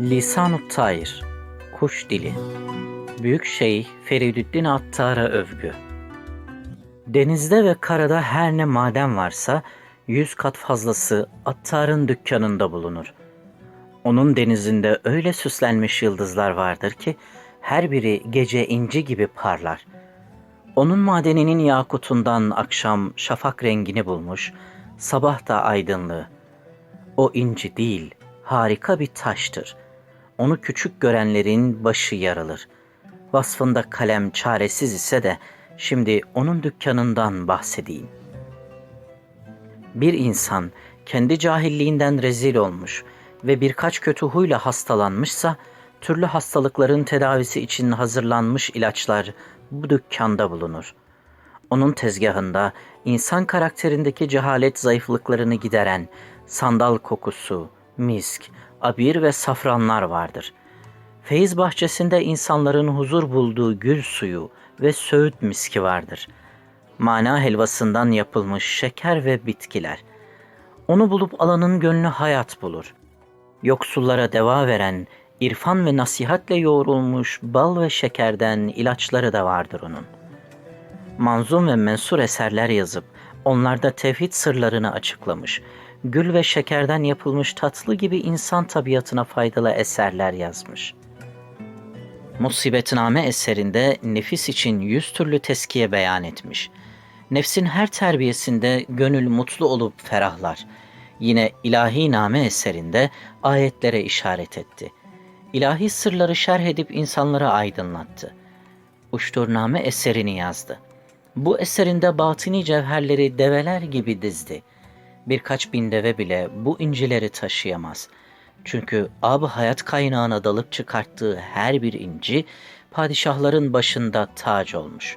Lisan-ı Tayr, Kuş Dili Büyük Şeyh Feridüddin Attar'a övgü Denizde ve karada her ne maden varsa yüz kat fazlası Attar'ın dükkanında bulunur. Onun denizinde öyle süslenmiş yıldızlar vardır ki her biri gece inci gibi parlar. Onun madeninin yakutundan akşam şafak rengini bulmuş, sabah da aydınlığı. O inci değil, harika bir taştır. Onu küçük görenlerin başı yarılır. Vasfında kalem çaresiz ise de şimdi onun dükkanından bahsedeyim. Bir insan kendi cahilliğinden rezil olmuş ve birkaç kötü huyla hastalanmışsa, türlü hastalıkların tedavisi için hazırlanmış ilaçlar bu dükkanda bulunur. Onun tezgahında insan karakterindeki cehalet zayıflıklarını gideren sandal kokusu, misk, abir ve safranlar vardır. Feyiz bahçesinde insanların huzur bulduğu gül suyu ve söğüt miski vardır. Mana helvasından yapılmış şeker ve bitkiler. Onu bulup alanın gönlü hayat bulur. Yoksullara deva veren, irfan ve nasihatle yoğrulmuş bal ve şekerden ilaçları da vardır onun. Manzum ve mensur eserler yazıp onlarda tevhid sırlarını açıklamış, gül ve şekerden yapılmış tatlı gibi insan tabiatına faydalı eserler yazmış. Musibetname eserinde nefis için yüz türlü teskiye beyan etmiş. Nefsin her terbiyesinde gönül mutlu olup ferahlar. Yine ilahi name eserinde ayetlere işaret etti. İlahi sırları şerh edip insanlara aydınlattı. Uşturname eserini yazdı. Bu eserinde batini cevherleri develer gibi dizdi. Birkaç bin deve bile bu incileri taşıyamaz. Çünkü ab hayat kaynağına dalıp çıkarttığı her bir inci padişahların başında tac olmuş.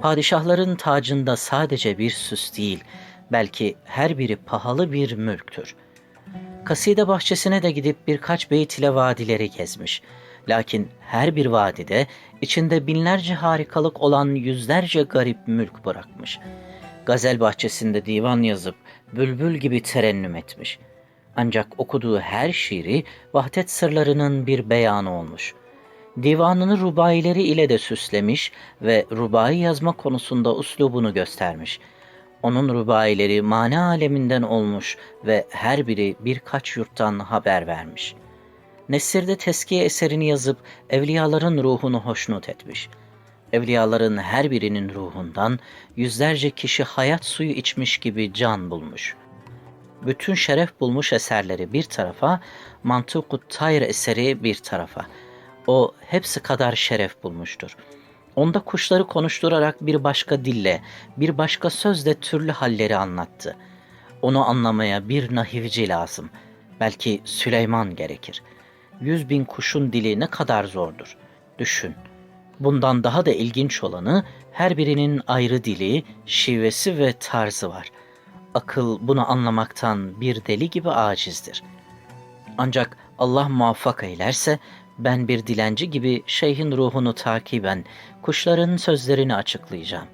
Padişahların tacında sadece bir süs değil, belki her biri pahalı bir mülktür. Kaside bahçesine de gidip birkaç beyt ile vadileri gezmiş. Lakin her bir vadide içinde binlerce harikalık olan yüzlerce garip mülk bırakmış. Gazel bahçesinde divan yazıp bülbül gibi terennüm etmiş. Ancak okuduğu her şiiri vahdet sırlarının bir beyanı olmuş. Divanını rubaileri ile de süslemiş ve rubai yazma konusunda uslubunu göstermiş. Onun rubaileri mana aleminden olmuş ve her biri birkaç yurttan haber vermiş. Nesir'de teskiye eserini yazıp evliyaların ruhunu hoşnut etmiş. Evliyaların her birinin ruhundan yüzlerce kişi hayat suyu içmiş gibi can bulmuş. Bütün şeref bulmuş eserleri bir tarafa, Mantukut Tayr eseri bir tarafa. O hepsi kadar şeref bulmuştur. Onda kuşları konuşturarak bir başka dille, bir başka sözle türlü halleri anlattı. Onu anlamaya bir nahivci lazım. Belki Süleyman gerekir. Yüz bin kuşun dili ne kadar zordur. Düşün. Bundan daha da ilginç olanı her birinin ayrı dili, şivesi ve tarzı var. Akıl bunu anlamaktan bir deli gibi acizdir. Ancak Allah muvaffak eylerse ben bir dilenci gibi şeyhin ruhunu takiben kuşların sözlerini açıklayacağım.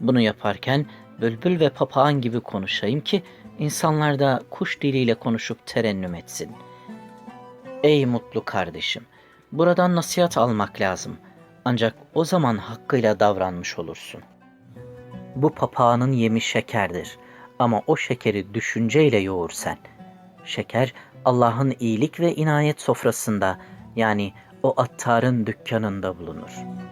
Bunu yaparken bülbül ve papağan gibi konuşayım ki insanlar da kuş diliyle konuşup terennüm etsin. Ey mutlu kardeşim, buradan nasihat almak lazım. Ancak o zaman hakkıyla davranmış olursun. Bu papağanın yemi şekerdir ama o şekeri düşünceyle yoğur sen. Şeker Allah'ın iyilik ve inayet sofrasında yani o attarın dükkanında bulunur.''